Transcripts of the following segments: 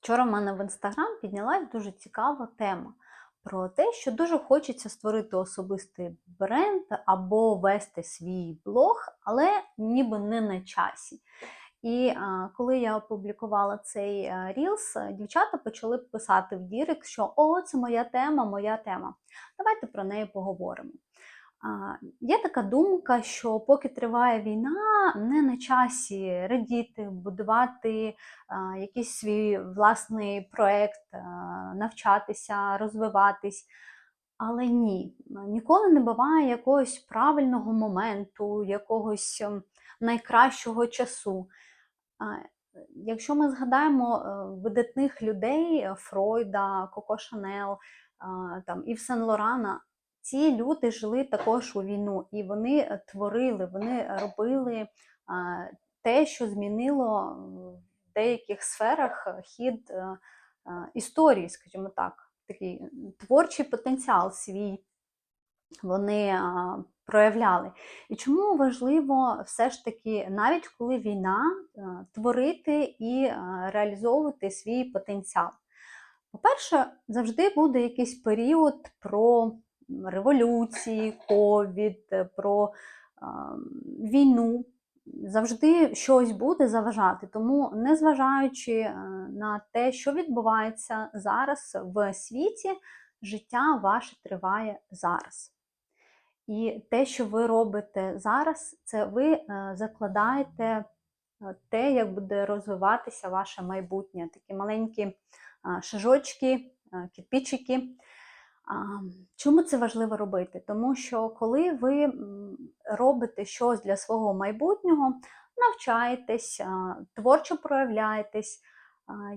Вчора в мене в інстаграм піднялась дуже цікава тема про те, що дуже хочеться створити особистий бренд або вести свій блог, але ніби не на часі. І а, коли я опублікувала цей рілс, дівчата почали писати в Дірек, що о, це моя тема, моя тема. Давайте про неї поговоримо. Є така думка, що поки триває війна, не на часі радіти, будувати якийсь свій власний проект, а, навчатися, розвиватись. Але ні, ніколи не буває якогось правильного моменту, якогось ем, найкращого часу. Якщо ми згадаємо е, видатних людей е, Фройда, Коко Шанел, там Ів Сен Лорана, ці люди жили також у війну, і вони е, творили, вони робили те, що змінило в деяких сферах хід історії, скажімо так, такий творчий потенціал свій вони проявляли. І чому важливо все ж таки, навіть коли війна, творити і реалізовувати свій потенціал? По-перше, завжди буде якийсь період про революції, ковід, про війну. Завжди щось буде заважати, тому, незважаючи на те, що відбувається зараз в світі, життя ваше триває зараз. І те, що ви робите зараз, це ви е, закладаєте е, те, як буде розвиватися ваше майбутнє. Такі маленькі е, шажочки, кирпичики. Чому це важливо робити? Тому що коли ви робите щось для свого майбутнього, навчаєтесь, творчо проявляєтесь,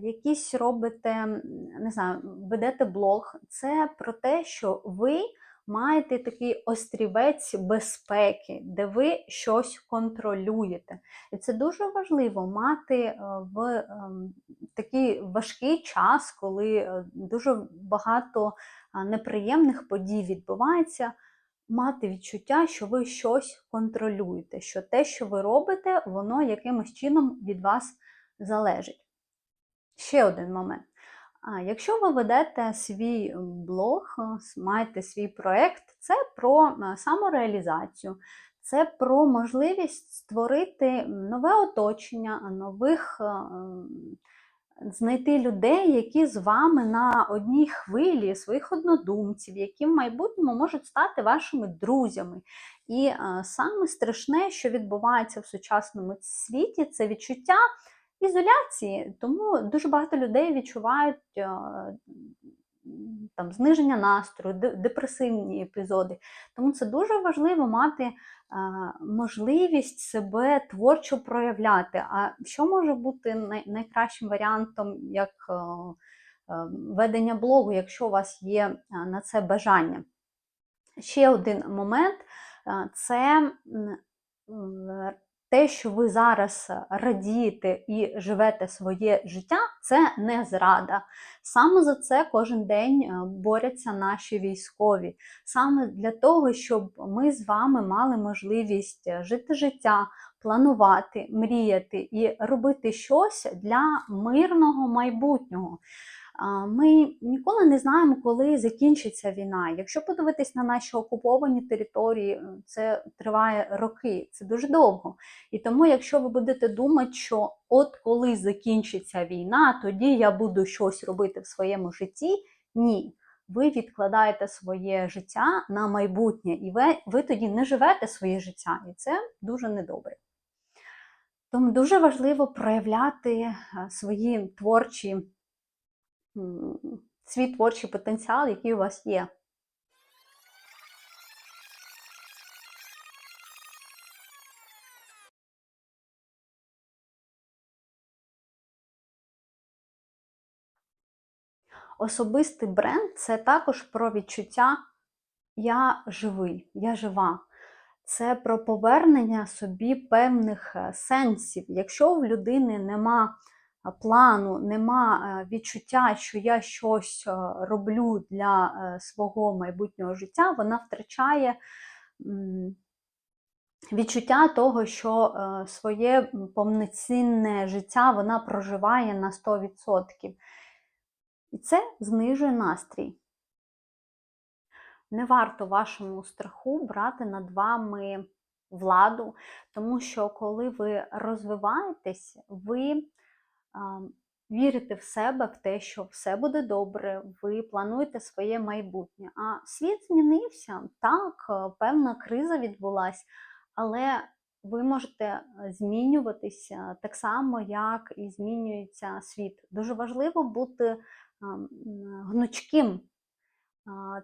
якісь робите, не знаю, ведете блог, це про те, що ви маєте такий острівець безпеки, де ви щось контролюєте. І це дуже важливо мати е, в ем, такий важкий час, коли е, дуже багато неприємних подій відбувається. Мати відчуття, що ви щось контролюєте, що те, що ви робите, воно якимось чином від вас залежить. Ще один момент. Якщо ви ведете свій блог, маєте свій проєкт, це про самореалізацію, це про можливість створити нове оточення, нових, знайти людей, які з вами на одній хвилі, своїх однодумців, які в майбутньому можуть стати вашими друзями. І саме страшне, що відбувається в сучасному світі, це відчуття ізоляції, тому дуже багато людей відчувають е, там зниження настрою, депресивні епізоди. Тому це дуже важливо мати е, можливість себе творчо проявляти. А що може бути найкращим варіантом як е, ведення блогу, якщо у вас є на це бажання? Ще один момент це те, що ви зараз е, радієте і живете своє життя, це не зрада. Саме за це кожен день е, борються наші військові. Саме для того, щоб ми з вами мали можливість е, жити життя, планувати, мріяти і робити щось для мирного майбутнього. Ми ніколи не знаємо, коли закінчиться війна. Якщо подивитись на наші окуповані території, це триває роки, це дуже довго. І тому, якщо ви будете думати, що от коли закінчиться війна, тоді я буду щось робити в своєму житті, ні. Ви відкладаєте своє життя на майбутнє, і ви, ви тоді не живете своє життя, і це дуже недобре. Тому дуже важливо проявляти свої творчі свій творчий потенціал, який у вас є. Особистий бренд це також про відчуття я живий, я жива. Це про повернення собі певних е, сенсів. Якщо в людини нема плану, нема е, відчуття, що я щось е, роблю для е, свого майбутнього життя, вона втрачає відчуття того, що е, своє повноцінне життя вона проживає на 100%. І це знижує настрій. Не варто вашому страху брати над вами владу, тому що коли ви розвиваєтесь, ви вірите в себе, в те, що все буде добре, ви плануєте своє майбутнє. А світ змінився, так, е, певна криза відбулась, але ви можете змінюватися так само, як і змінюється світ. Дуже важливо бути гнучким.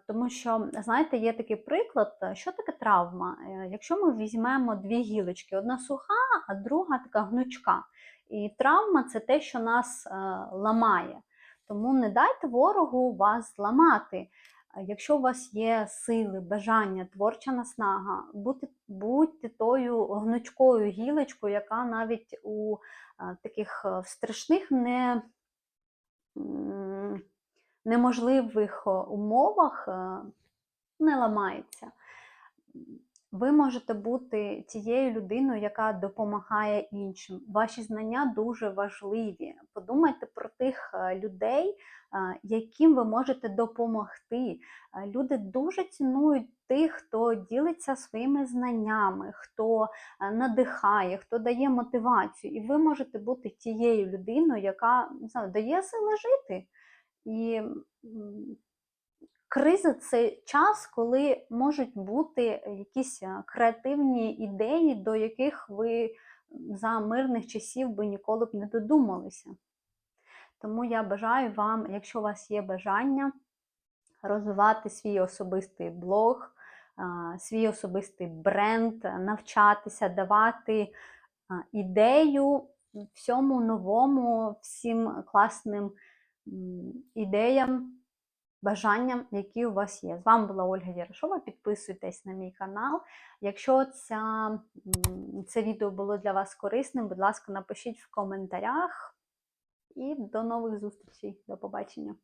Тому що, знаєте, є такий приклад, що таке травма? Е, якщо ми візьмемо дві гілочки, одна суха, а друга така гнучка. І травма це те, що нас е, ламає. Тому не дайте ворогу вас зламати. Якщо у вас є сили, бажання, творча наснага, будьте, будьте тою гнучкою гілочкою, яка навіть у е, таких страшних не неможливих е, умовах е, не ламається. Ви можете бути тією людиною, яка допомагає іншим. Ваші знання дуже важливі. Подумайте про тих е, людей, яким ви можете допомогти. Люди дуже цінують тих, хто ділиться своїми знаннями, хто надихає, хто дає мотивацію. І ви можете бути тією людиною, яка не знаю, дає сили жити. І криза це час, коли можуть бути якісь креативні ідеї, до яких ви за мирних часів би ніколи б не додумалися. Тому я бажаю вам, якщо у вас є бажання, розвивати свій особистий блог, свій особистий бренд, навчатися, давати ідею всьому новому, всім класним ідеям, бажанням, які у вас є. З вами була Ольга Ярошова. Підписуйтесь на мій канал. Якщо ця, це відео було для вас корисним, будь ласка, напишіть в коментарях. І до нових зустрічей. До побачення!